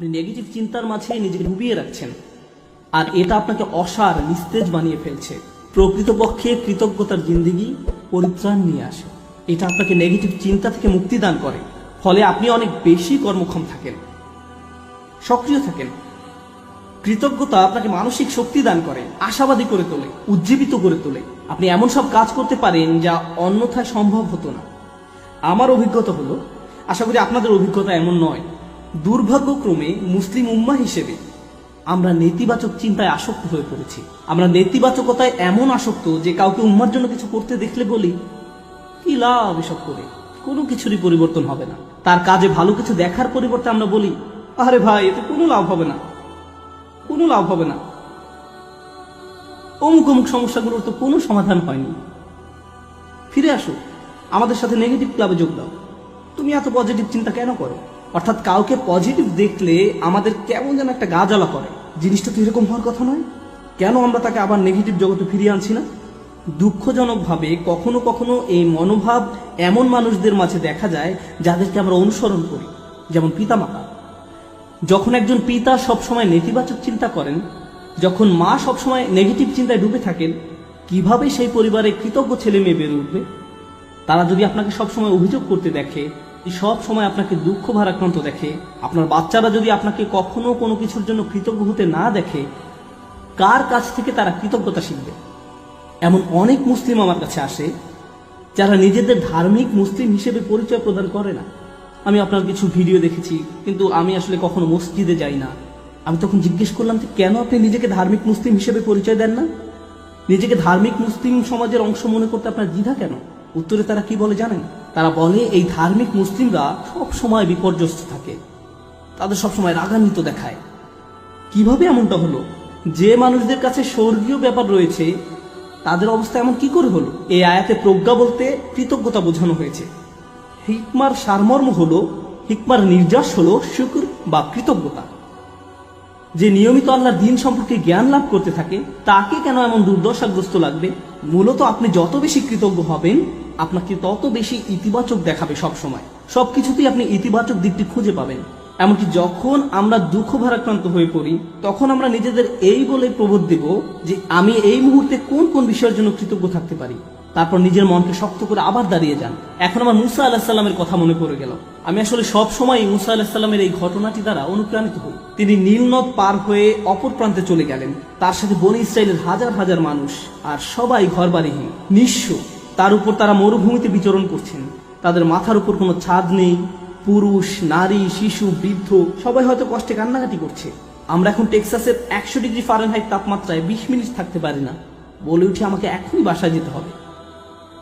আপনি নেগেটিভ চিন্তার মাঝে নিজেকে ডুবিয়ে রাখছেন। আর এটা আপনাকে অসার নিস্তেজ বানিয়ে ফেলছে। প্রকৃতপক্ষে কৃতজ্ঞতার জিন্দিগি পরিত্রাণ নিয়ে আসে। এটা আপনাকে নেগেটিভ চিন্তা থেকে মুক্তি দান করে। ফলে আপনি অনেক বেশি কর্মক্ষম থাকেন। সক্রিয় থাকেন। কৃতজ্ঞতা আপনাকে মানসিক শক্তি দান করে, আশাবাদী করে তোলে, উজ্জীবিত করে তোলে। আপনি এমন সব কাজ করতে পারেন যা অন্যথায় সম্ভব হতো না। আমার অভিজ্ঞতা হলো, আশা করি আপনাদের অভিজ্ঞতা এমন নয়। দুর্ভাগ্যক্রমে মুসলিম উম্মা হিসেবে আমরা নেতিবাচক চিন্তায় আসক্ত হয়ে পড়েছি। আমরা নেতিবাচকতায় এমন আসক্ত যে কাউকে উম্মার জন্য কিছু করতে দেখলে বলি, কি লাভ এসব করে? কোনো কিছুরই পরিবর্তন হবে না। তার কাজে ভালো কিছু দেখার পরিবর্তে আমরা বলি, আরে ভাই, এতে কোনো লাভ হবে না। কোনো লাভ হবে না। অমুক অমুক সমস্যাগুলোর তো কোনো সমাধান হয়নি। ফিরে আসো। আমাদের সাথে নেগেটিভ ক্লাবে যোগ দাও। তুমি এত পজিটিভ চিন্তা কেন করো? অর্থাৎ কাউকে পজিটিভ দেখলে আমাদের কেমন যেন একটা গা জ্বালা করে। জিনিসটা তো এরকম হওয়ার কথা নয়। কেন আমরা তাকে আবার নেগেটিভ জগতে ফিরিয়ে আনছি না? দুঃখজনকভাবে কখনো কখনো এই মনোভাব এমন মানুষদের মাঝে দেখা যায় যাদেরকে আমরা অনুসরণ করি, যেমন পিতামাতা। যখন একজন পিতা সবসময় নেতিবাচক চিন্তা করেন, যখন মা সবসময় নেগেটিভ চিন্তায় ডুবে থাকেন, কীভাবে সেই পরিবারে কৃতজ্ঞ ছেলে মেয়ে বেড়ে উঠবে? তারা যদি আপনাকে সবসময় অভিযোগ করতে দেখে সব সময় আপনাকে দুঃখ ভারাক্রান্ত দেখে, আপনার বাচ্চারা যদি আপনাকে কখনো কোনো কিছুর জন্য কৃতজ্ঞ হতে না দেখে, কার কাছ থেকে তারা কৃতজ্ঞতা শিখবে? এমন অনেক মুসলিম আমার কাছে আসে, যারা নিজেদের ধার্মিক মুসলিম হিসেবে পরিচয় প্রদান করে না। আমি আপনার কিছু ভিডিও দেখেছি, কিন্তু আমি আসলে কখনো মসজিদে যাই না। আমি তখন জিজ্ঞেস করলাম যে কেন আপনি নিজেকে ধার্মিক মুসলিম হিসেবে পরিচয় দেন না? নিজেকে ধার্মিক মুসলিম সমাজের অংশ মনে করতে আপনার দ্বিধা কেন? উত্তরে তারা কি বলে জানেন? তারা বলে, এই ধার্মিক মুসলিমরা সব সময় বিপর্যস্ত থাকে। তাদের সবসময় রাগান্বিত দেখায়। কীভাবে এমনটা হলো? যে মানুষদের কাছে স্বর্গীয় ব্যাপার রয়েছে, তাদের অবস্থা এমন কি করে হলো? এই আয়াতে প্রজ্ঞা বলতে কৃতজ্ঞতা বোঝানো হয়েছে। হিকমার সারমর্ম হলো, হিকমার নির্যাস হলো শুকুর বা কৃতজ্ঞতা। যে নিয়মিত আল্লাহর দিন সম্পর্কে জ্ঞান লাভ করতে থাকে, তাকে কেন এমন দুর্দশাগ্রস্ত লাগবে? মূলত আপনি যত বেশি কৃতজ্ঞ হবেন, আপনাকে তত বেশি ইতিবাচক দেখাবে সব সময় সবকিছুতেই আপনি ইতিবাচক দিকটি খুঁজে পাবেন। এমনকি যখন আমরা দুঃখ ভারাক্রান্ত হয়ে পড়ি, তখন আমরা নিজেদের এই বলে প্রবোধ দেব যে, আমি এই মুহূর্তে কোন কোন বিষয়ের জন্য কৃতজ্ঞ থাকতে পারি? তারপর নিজের মনকে শক্ত করে আবার দাঁড়িয়ে যান। এখন আমার মুসা আল্লাহ সাল্লামের কথা মনে পড়ে গেল। আমি আসলে সব সময় মুসা আল্লাহ সাল্লামের এই ঘটনাটি দ্বারা অনুপ্রাণিত হই। তিনি নীলনদ পার হয়ে অপর প্রান্তে চলে গেলেন। তার সাথে বনি ইসরায়েলের হাজার হাজার মানুষ আর সবাই ঘরবাড়িহীন, নিঃস্ব। তার উপর তারা মরুভূমিতে বিচরণ করছেন। তাদের মাথার উপর কোনো ছাদ নেই। পুরুষ, নারী, শিশু, বৃদ্ধ, সবাই হয়তো কষ্টে কান্নাকাটি করছে। আমরা এখন টেক্সাসের একশো ডিগ্রি ফারেনহাইট তাপমাত্রায় বিশ মিনিট থাকতে পারি না। বলে উঠে আমাকে এখনই বাসায় যেতে হবে।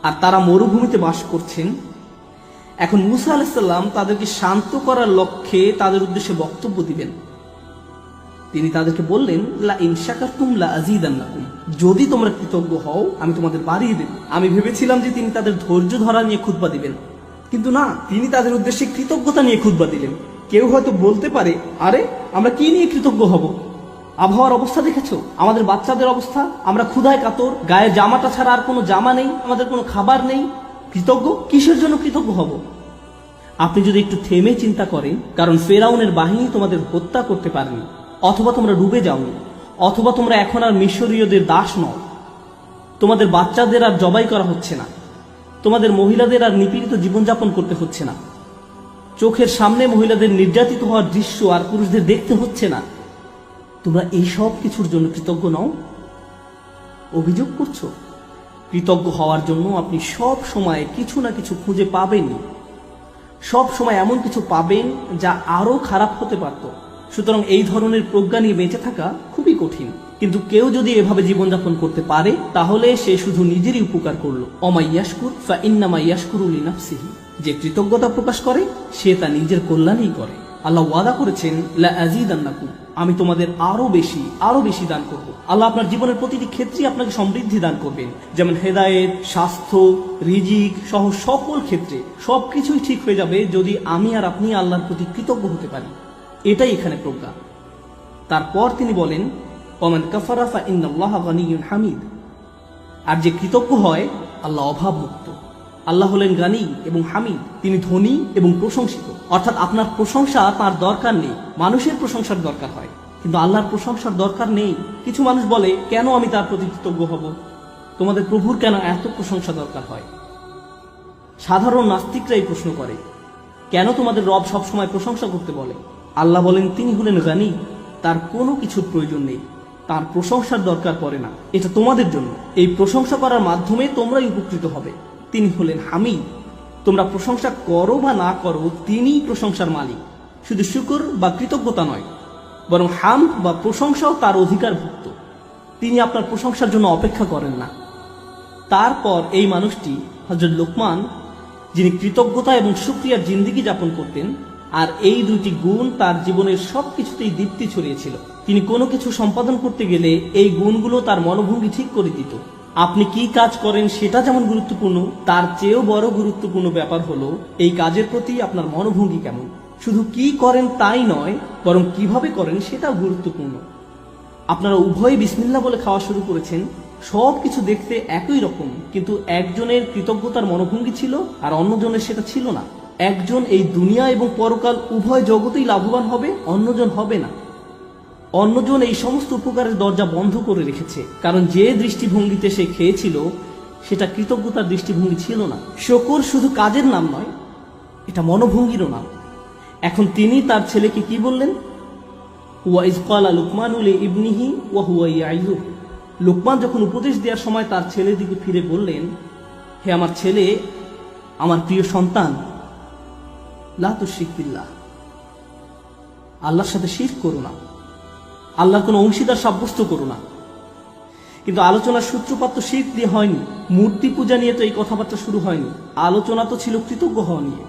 আর তারা মরুভূমিতে বাস করছেন। এখন মুসা আলাহিসাল্লাম তাদেরকে শান্ত করার লক্ষ্যে তাদের উদ্দেশ্যে বক্তব্য দিবেন। তিনি তাদেরকে বললেন, লা ইন শাকারতুম লা আযীদান্নাকুম। যদি তোমরা কৃতজ্ঞ হও, আমি তোমাদের বাড়িয়ে দেব। আমি ভেবেছিলাম যে তিনি তাদের ধৈর্য ধরা নিয়ে খুতবা দিবেন। কিন্তু না, তিনি তাদের উদ্দেশ্যে কৃতজ্ঞতা নিয়ে খুতবা দিলেন। কেউ হয়তো বলতে পারে, আরে, আমরা কি নিয়ে কৃতজ্ঞ হব? আবহাওয়ার অবস্থা দেখেছ? আমাদের বাচ্চাদের অবস্থা? আমরা ক্ষুধায় কাতর, গায়ে জামাটা ছাড়া আর কোনো জামা নেই, আমাদের কোনো খাবার নেই। কৃতজ্ঞ? কিসের জন্য কৃতজ্ঞ হব? আপনি যদি একটু থেমে চিন্তা করেন, কারণ ফেরাউনের বাহিনী তোমাদের হত্যা করতে পারেনি, অথবা তোমরা ডুবে যাওনি, অথবা তোমরা এখন আর মিশরীয়দের দাস নও। তোমাদের বাচ্চাদের আর জবাই করা হচ্ছে না। তোমাদের মহিলাদের আর নিপীড়িত জীবনযাপন করতে হচ্ছে না। চোখের সামনে মহিলাদের নির্যাতিত হওয়ার দৃশ্য আর পুরুষদের দেখতে হচ্ছে না। তোমরা এই সব কিছুর জন্য কৃতজ্ঞ নও। অভিযোগ করছ? কৃতজ্ঞ হওয়ার জন্য আপনি সব সময় কিছু না কিছু খুঁজে পাবেন। সব সময় এমন কিছু পাবেন যা আরও খারাপ হতে পারত। সুতরাং এই ধরনের প্রজ্ঞা নিয়ে বেঁচে থাকা খুবই কঠিন। কিন্তু কেউ যদি এভাবে জীবনযাপন করতে পারে, তাহলে সে শুধু নিজেরই উপকার করল। অমাইয়াসকুর ফা ইন্নামা ইয়াসকুরুল নাফসিহি যে কৃতজ্ঞতা প্রকাশ করে, সে তা নিজের কল্যাণই করে। আল্লাহ ওয়াদা করেছেন, লা আজিদান্নাকুম আমি তোমাদের আরও বেশি আরও বেশি দান করব। আল্লাহ আপনার জীবনের প্রতিটি ক্ষেত্রে আপনাকে সমৃদ্ধি দান করবেন। যেমন হেদায়েত, স্বাস্থ্য, রিজিক সহ সকল ক্ষেত্রে সবকিছুই ঠিক হয়ে যাবে যদি আমি আর আপনি আল্লাহর প্রতি কৃতজ্ঞ হতে পারি। এটাই এখানে প্রজ্ঞা। তারপর তিনি বলেন, ওমান কাফারা ফা ইন্নাল্লাহ গানিয়ুন হামিদ। আর যে কৃতজ্ঞ হয়, আল্লাহ অভাবমুক্ত। আল্লাহ হলেন গানি এবং হামিদ। তিনি ধনী এবং প্রশংসিত। অর্থাৎ আপনার প্রশংসা তার দরকার নেই। মানুষের প্রশংসার দরকার হয়। কিন্তু আল্লাহর প্রশংসার দরকার নেই। কিছু মানুষ বলে, কেন আমি তার প্রতি কৃতজ্ঞ হব? তোমাদের প্রভুর কেন এত প্রশংসা দরকার হয়? সাধারণ নাস্তিকরাই প্রশ্ন করে, কেন তোমাদের রব সবসময় প্রশংসা করতে বলে? আল্লাহ বলেন, তিনি হলেন গানি। তার কোনো কিছুর প্রয়োজন নেই। তার প্রশংসার দরকার পড়ে না। এটা তোমাদের জন্য। এই প্রশংসা করার মাধ্যমে তোমরাই উপকৃত হবে। তিনি হলেন হামিদ। তোমরা প্রশংসা করো বা না করো, তিনিই প্রশংসার মালিক। শুধু শুকর বা কৃতজ্ঞতা নয়, বরং হাম বা প্রশংসাও তার অধিকারভুক্ত। তিনি আপনার প্রশংসার জন্য অপেক্ষা করেন না। তারপর এই মানুষটি হজরত লোকমান, যিনি কৃতজ্ঞতা এবং সুক্রিয়ার জিন্দিগি যাপন করতেন, আর এই দুইটি গুণ তার জীবনের সব কিছুতেই দীপ্তি ছড়িয়েছিল। তিনি কোনো কিছু সম্পাদন করতে গেলে এই গুণগুলো তার মনোভঙ্গি ঠিক করে দিত। আপনি কি কাজ করেন সেটা যেমন গুরুত্বপূর্ণ, তার চেয়েও বড় গুরুত্বপূর্ণ ব্যাপার হলো, এই কাজের প্রতি আপনার মনোভঙ্গি কেমন? শুধু কি করেন তাই নয়, বরং কীভাবে করেন সেটাও গুরুত্বপূর্ণ। আপনারা উভয়ই বিসমিল্লা বলে খাওয়া শুরু করেছেন, সব কিছু দেখতে একই রকম, কিন্তু একজনের কৃতজ্ঞতার মনোভঙ্গি ছিল আর অন্যজনের সেটা ছিল না। একজন এই দুনিয়া এবং পরকাল উভয় জগতেই লাভবান হবে, অন্যজন হবে না। অন্যজন এই সমস্ত উপকারের দরজা বন্ধ করে রেখেছে। কারণ যে দৃষ্টিভঙ্গিতে সে খেয়েছিল, সেটা কৃতজ্ঞতার দৃষ্টিভঙ্গি ছিল না। শকর শুধু কাজের নাম নয়, এটা মনোভঙ্গিরও নাম। এখন তিনি তার ছেলেকে কি বললেন? ওয়াইজ কালা লুকমান উলে ইবনিহি ওয়া হুয়া ইয়াইজু লুকমান যখন উপদেশ দেওয়ার সময় তার ছেলের দিকে ফিরে বললেন, হে আমার ছেলে, আমার প্রিয় সন্তান, লা তুশরিক বিল্লাহ, আল্লাহর সাথে শির করো না। আল্লাহর কোনো অংশীদার সাব্যস্ত করো না। কিন্তু আলোচনার সূত্রপাত তো শির দিয়ে হয়নি। মূর্তি পূজা নিয়ে তো এই কথাবার্তা শুরু হয়নি। আলোচনা তো ছিল কৃতজ্ঞ হওয়া নিয়ে।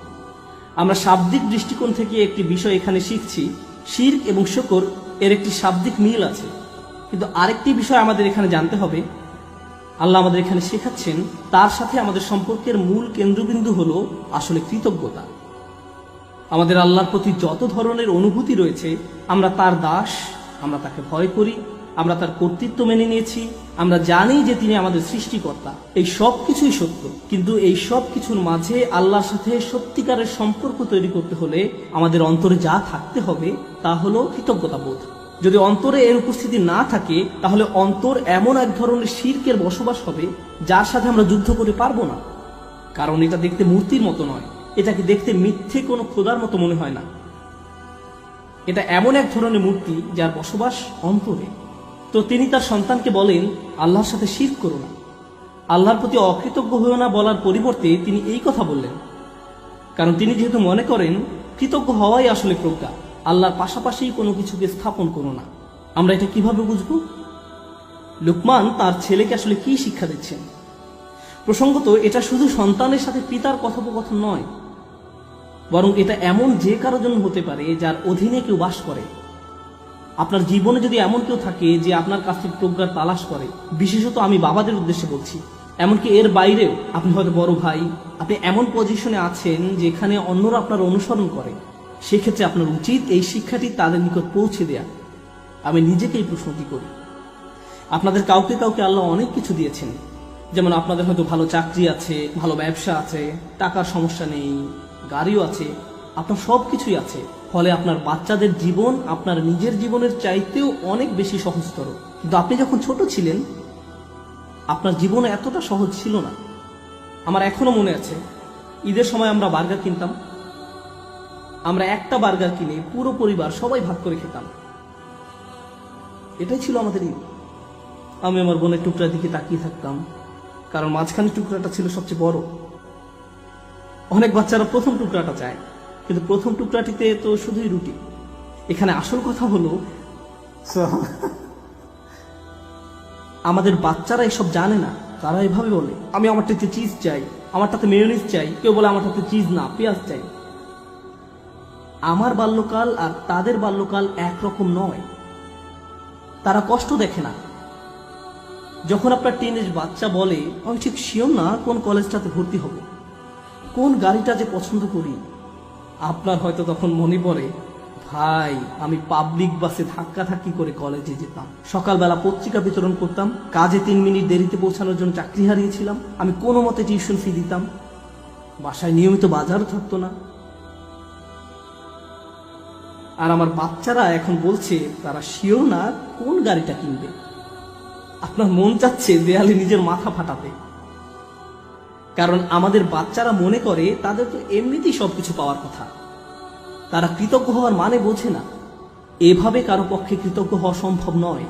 আমরা শাব্দিক দৃষ্টিকোণ থেকে একটি বিষয় এখানে শিখছি। শির এবং শকর এর একটি শাব্দিক মিল আছে। কিন্তু আরেকটি বিষয় আমাদের এখানে জানতে হবে। আল্লাহ আমাদের এখানে শেখাচ্ছেন, তার সাথে আমাদের সম্পর্কের মূল কেন্দ্রবিন্দু হলো আসলে কৃতজ্ঞতা। আমাদের আল্লাহর প্রতি যত ধরনের অনুভূতি রয়েছে, আমরা তার দাস আমরা তাকে ভয় করি, আমরা তার কর্তৃত্ব মেনে নিয়েছি, আমরা জানি যে তিনি আমাদের সৃষ্টিকর্তা। এই সব কিছুই সত্য, কিন্তু এই সব কিছুর মাঝে আল্লাহর সাথে সত্যিকারের সম্পর্ক তৈরি করতে হলে আমাদের অন্তরে যা থাকতে হবে তা হলো কৃতজ্ঞতা বোধ যদি অন্তরে এর উপস্থিতি না থাকে, তাহলে অন্তর এমন এক ধরনের শির্কের বসবাস হবে, যার সাথে আমরা যুদ্ধ করে পারব না। কারণ এটা দেখতে মূর্তির মতো নয়, এটাকে দেখতে মিথ্যে কোনো খোদার মতো মনে হয় না। এটা এমন এক ধরনের মূর্তি যার বসবাস অন্তরে। তো তিনি তার সন্তানকে বলেন, আল্লাহর সাথে শির করো না। আল্লাহর প্রতি অকৃতজ্ঞ হয়েও না বলার পরিবর্তে তিনি এই কথা বললেন। কারণ তিনি যেহেতু মনে করেন, কৃতজ্ঞ হওয়াই আসলে প্রজ্ঞা, আল্লাহর পাশাপাশি কোনো কিছুকে স্থাপন করো না। আমরা এটা কীভাবে বুঝব? লুকমান তার ছেলেকে আসলে কি শিক্ষা দিচ্ছেন? প্রসঙ্গত, এটা শুধু সন্তানের সাথে পিতার কথোপকথন নয় বরং এটা এমন যে কারও জন্য হতে পারে যার অধীনে কেউ বাস করে। আপনার জীবনে যদি এমন কেউ থাকে যে আপনার কাছ থেকে প্রজ্ঞার তালাশ করে, বিশেষত আমি বাবাদের উদ্দেশ্যে বলছি। এমনকি এর বাইরেও আপনি হয়তো বড় ভাই, আপনি এমন পজিশনে আছেন যেখানে অন্যরা আপনার অনুসরণ করে। সেক্ষেত্রে আপনার উচিত এই শিক্ষাটি তাদের নিকট পৌঁছে দেয়া। আমি নিজেকেই প্রশ্নটি করি। আপনাদের কাউকে কাউকে আল্লাহ অনেক কিছু দিয়েছেন। যেমন আপনাদের হয়তো ভালো চাকরি আছে, ভালো ব্যবসা আছে, টাকার সমস্যা নেই গাড়িও আছে, আপনার সব কিছুই আছে। ফলে আপনার বাচ্চাদের জীবন আপনার নিজের জীবনের চাইতেও অনেক বেশি সহজতর। কিন্তু আপনি যখন ছোট ছিলেন, আপনার জীবন এতটা সহজ ছিল না। আমার এখনও মনে আছে, ঈদের সময় আমরা বার্গার কিনতাম। আমরা একটা বার্গার কিনে পুরো পরিবার সবাই ভাগ করে খেতাম। এটাই ছিল আমাদের ঈদ। আমি আমার বোনের টুকরার দিকে তাকিয়ে থাকতাম, কারণ মাঝখানে টুকরাটা ছিল সবচেয়ে বড়। অনেক বাচ্চারা প্রথম টুকরাটা চায় কিন্তু প্রথম টুকরাটিতে তো শুধুই রুটি। এখানে আসল কথা হলো আমাদের বাচ্চারা এসব জানে না তারা এভাবে বলে আমি আমারটাতে চিজ চাই আমারটাতে মেয়নিজ চাই। কেউ বলে আমারটাতে চিজ না পেঁয়াজ চাই। আমার বাল্যকাল আর তাদের বাল্যকাল একরকম নয়। তারা কষ্ট দেখে না। যখন আপনার টিনেজ বাচ্চা বলে আমি ঠিক শিওর না কোন কলেজটাতে ভর্তি হব। কোন গাড়িটা যে পছন্দ করি? আপনার হয়তো তখন মনে পড়ে, ভাই, আমি পাবলিক বাসে ধাক্কা ধাক্কি করে কলেজে যেতাম। সকালবেলা পত্রিকা বিতরণ করতাম, কাজে তিন মিনিট দেরিতে পৌঁছানোর জন্য চাকরি হারিয়েছিলাম, আমি কোনো মতে টিউশন ফি দিতাম। বাসায় নিয়মিত বাজারও থাকতো না। আর আমার বাচ্চারা এখন বলছে, তারা শিওর না কোন গাড়িটা কিনবে। আপনার মন চাচ্ছে দেয়ালে নিজের মাথা ফাটাতে। কারণ আমাদের বাচ্চারা মনে করে তাদের তো এমনিতেই সবকিছু পাওয়ার কথা। তারা কৃতজ্ঞ হওয়ার মানে বোঝে না। এভাবে কারও পক্ষে কৃতজ্ঞ হওয়া সম্ভব নয়।